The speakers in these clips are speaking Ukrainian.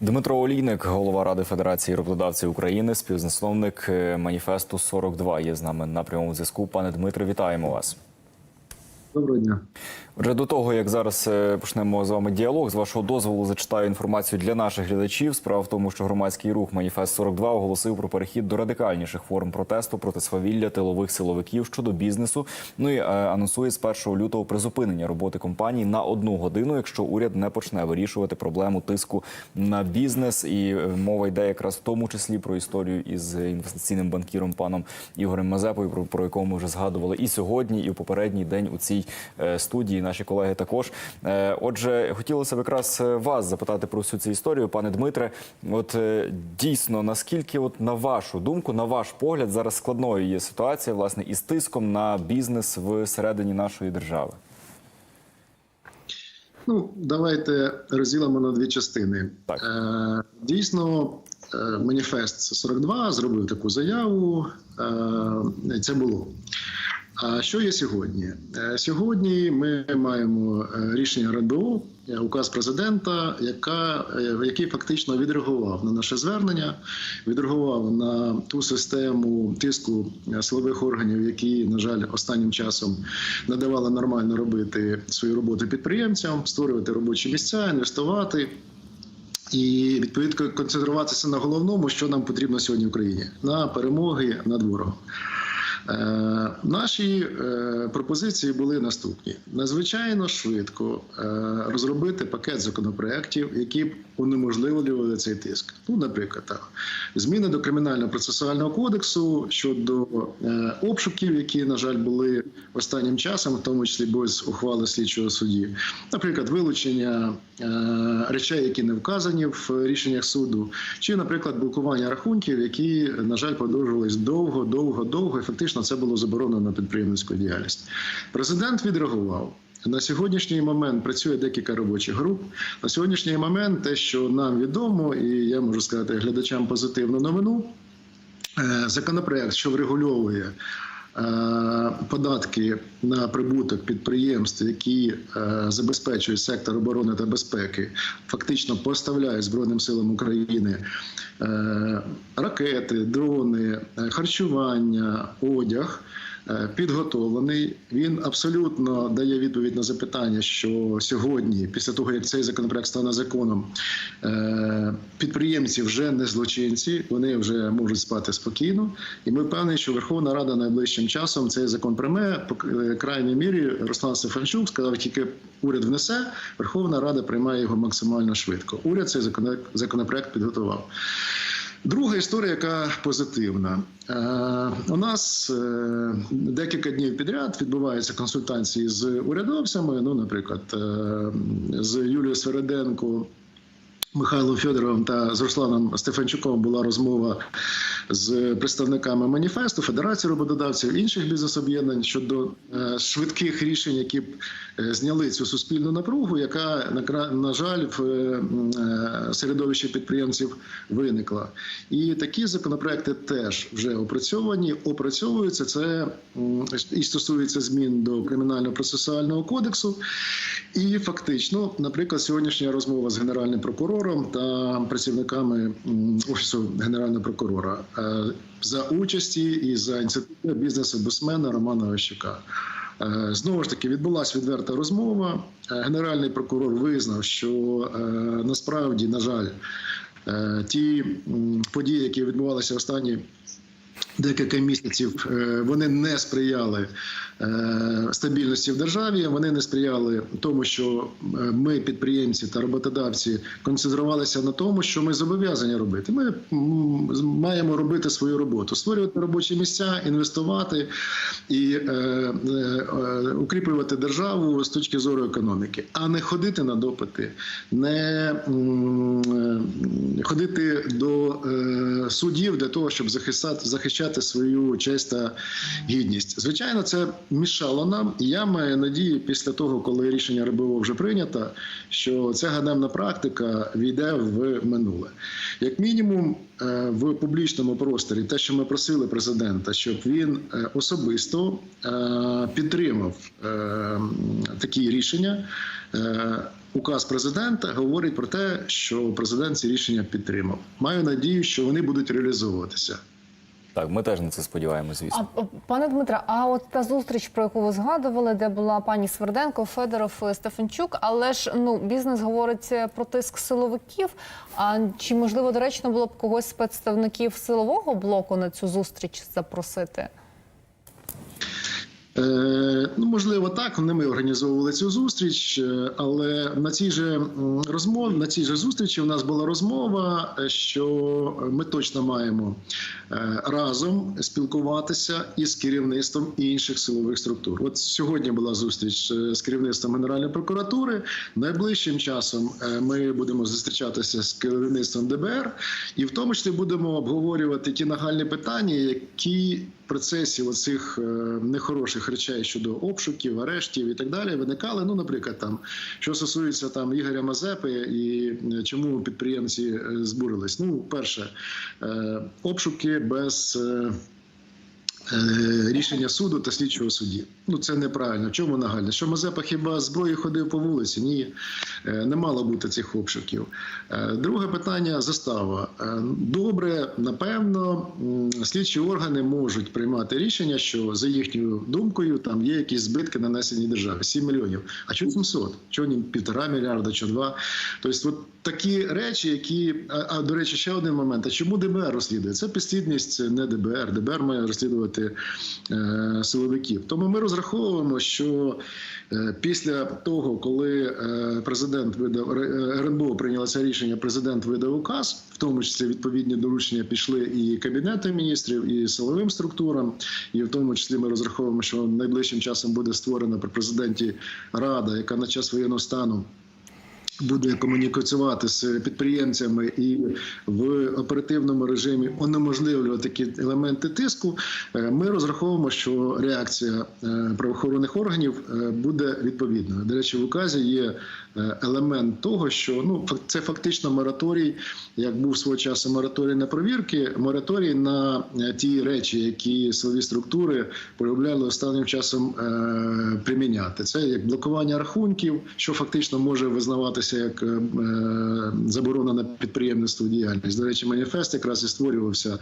Дмитро Олійник, голова Ради Федерації роботодавців України, співзасновник е, маніфесту 42 є з нами на прямому зв'язку. Пане Дмитро, вітаємо вас. Доброго дня. Отже, до того як зараз е, почнемо з вами діалог, з вашого дозволу зачитаю інформацію для наших глядачів. Справа в тому, що громадський рух Маніфест 42 оголосив про перехід до радикальніших форм протесту проти свавілля тилових силовиків щодо бізнесу. Ну і е, анонсує з 1 лютого призупинення роботи компаній на одну годину, якщо уряд не почне вирішувати проблему тиску на бізнес. І е, мова йде якраз в тому числі про історію із інвестиційним банкіром паном Ігорем Мазепою, про, про якого ми вже згадували і сьогодні, і в попередній день у цій студії. Наші колеги також. Е, Отже, хотілося б якраз е, вас запитати про всю цю історію, пане Дмитре. От е, дійсно, наскільки, от на вашу думку, на ваш погляд, зараз складною є ситуація власне із тиском на бізнес всередині нашої держави? Ну, давайте розділимо на дві частини. Так. Е, дійсно, е, маніфест 42 зробив таку заяву. Е, це було. А що є сьогодні? Е, Сьогодні ми маємо е, рішення РНБО, е, указ президента, яка, який фактично відреагував на наше звернення, відреагував на ту систему тиску силових органів, які, на жаль, останнім часом не давали нормально робити свою роботу підприємцям, створювати робочі місця, інвестувати. І відповідно концентруватися на головному, що нам потрібно сьогодні в Україні на перемоги над ворогом. Е, наші е, пропозиції були наступні: надзвичайно швидко е, розробити пакет законопроєктів, які б унеможливлювали цей тиск. Ну, наприклад, так, зміни до кримінального процесуального кодексу щодо обшуків, які, на жаль, були останнім часом, в тому числі без ухвали слідчого судді, наприклад, вилучення речей, які не вказані в рішеннях суду, чи, наприклад, блокування рахунків, які, на жаль, продовжувались довго, довго, довго, і це було заборонено підприємницьку діяльність. Президент відреагував. На сьогоднішній момент працює декілька робочих груп. На сьогоднішній момент те, що нам відомо, і я можу сказати глядачам позитивну новину. е, Законопроект, що врегульовує податки на прибуток підприємств, які е, забезпечують сектор оборони та безпеки, фактично поставляють Збройним силам України е, ракети, дрони, е, харчування, одяг. Е, Підготовлений він абсолютно дає відповідь на запитання, що сьогодні, після того як цей законопроект стане законом, е, підприємці вже не злочинці, вони вже можуть спати спокійно. І ми впевнені, що Верховна Рада найближчим часом цей закон прийме. По е, крайній мірі Руслан Стефанчук сказав, тільки уряд внесе, Верховна Рада приймає його максимально швидко. Уряд цей законопроект підготував. Друга історія, яка позитивна. Е, у нас е, декілька днів підряд відбуваються консультації з урядовцями. Ну, наприклад, е, з Юлією Свереденко. Михайлом Федоровим та з Русланом Стефанчуком була розмова з представниками маніфесту, Федерації роботодавців інших бізнес-об'єднань щодо е, швидких рішень, які б е, зняли цю суспільну напругу, яка на жаль в е, середовищі підприємців виникла. І такі законопроекти теж вже опрацьовані. Опрацьовуються це і стосується змін до кримінального процесуального кодексу. І фактично, наприклад, сьогоднішня розмова з генеральним прокурором та працівниками офісу генерального прокурора за участі і за ініціативи бізнес-обусмена Романа Ощука. Е, Знову ж таки відбулася відверта розмова. Е, Генеральний прокурор визнав, що е, насправді, на жаль, е, ті події, які відбувалися останні декілька місяців, е, вони не сприяли е, стабільності в державі. Вони не сприяли тому, що е, ми, підприємці та роботодавці, концентрувалися на тому, що ми зобов'язані робити. Ми маємо робити свою роботу, створювати робочі місця, інвестувати і укріплювати державу з точки зору економіки, а не ходити на допити, не ходити до судів для того, щоб захистати, захищати свою честь та гідність. Звичайно, це мішало нам. Я маю надію, після того, коли рішення РБО вже прийнято, що ця ганебна практика війде в минуле. Як мінімум, е, в публічному просторі, те, що ми просили президента, щоб він е, особисто е, підтримав такі рішення. Указ президента говорить про те, що президент ці рішення підтримав. Маю надію, що вони будуть реалізовуватися. Так, ми теж на це сподіваємося, звісно. А пане Дмитре, а от та зустріч, про яку ви згадували, де була пані Сверденко, Федоров, Стефанчук, але ж ну бізнес говорить е, про тиск силовиків. А чи можливо доречно було б когось з представників силового блоку на цю зустріч запросити? Е, ну, можливо, так. Не ми організовували цю зустріч, е, але на цій же м, розмові, на цій же зустрічі у нас була розмова, е, що ми точно маємо разом спілкуватися із керівництвом інших силових структур. От сьогодні була зустріч з керівництвом Генеральної прокуратури. Найближчим часом ми будемо зустрічатися з керівництвом ДБР, і в тому числі будемо обговорювати ті нагальні питання, які процесі оцих е, нехороших речей щодо обшуків, арештів і так далі виникали. Ну, наприклад, там що стосується там Ігоря Мазепи і е, чому підприємці е, збурились. Ну, перше, обшуки без. Е, Рішення суду та слідчого судді. Ну це неправильно. Чому нагальне? Що Мазепа хіба зброї ходив по вулиці? Ні, Е, не мало бути цих обшуків. Е, Друге питання застава. Добре, напевно, слідчі органи можуть приймати рішення, що за їхньою думкою там є якісь збитки нанесені державі 7 мільйонів. А чому 700? Чого півтора мільярда чи два? Тобто, такі речі, які а, а до речі, ще один момент. А чому ДБР розслідує? Це підслідність не ДБР. ДБР має розслідувати е, силовиків. Тому ми розраховуємо, що е, після того, коли е, президент видав РНБО прийняло це рішення, президент видав указ, в тому числі відповідні доручення пішли і кабінету міністрів, і силовим структурам, і в тому числі ми розраховуємо, що найближчим часом буде створена при президенті рада, яка на час воєнного стану буде комунікувати з підприємцями і в оперативному режимі унеможливлювати такі елементи тиску. е, Ми розраховуємо, що реакція е, правоохоронних органів е, буде відповідною. До речі, в указі є елемент того, що ну це фактично мораторій, як був свого часу мораторій на провірки, мораторій на ті речі, які силові структури полюбляли останнім часом приміняти. Це як блокування рахунків, що фактично може визнаватися як е, е, заборона на підприємництво діяльність. До речі, маніфест якраз і створювався.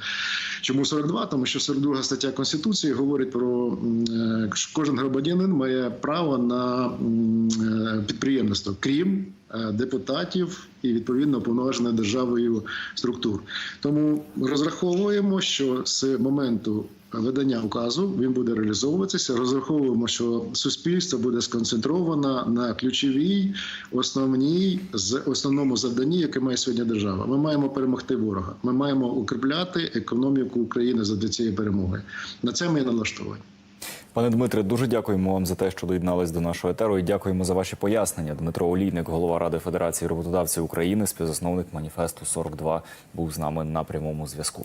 Чому 42? Тому що 42 стаття Конституції говорить про е, що кожен громадянин має право на е, підприємництво, крім е, депутатів і відповідно уповноважених державою структур. Тому розраховуємо, що з моменту видання указу він буде реалізовуватися. Розраховуємо, що суспільство буде сконцентровано на ключовій основній з основному завданні, яке має сьогодні держава. Ми маємо перемогти ворога. Ми маємо укріпляти економіку України задля цієї перемоги. На це ми налаштовані. Пане Дмитре, дуже дякуємо вам за те, що доєднались до нашого етеру, і дякуємо за ваші пояснення. Дмитро Олійник, голова Ради Федерації роботодавців України, співзасновник маніфесту 42, був з нами на прямому зв'язку.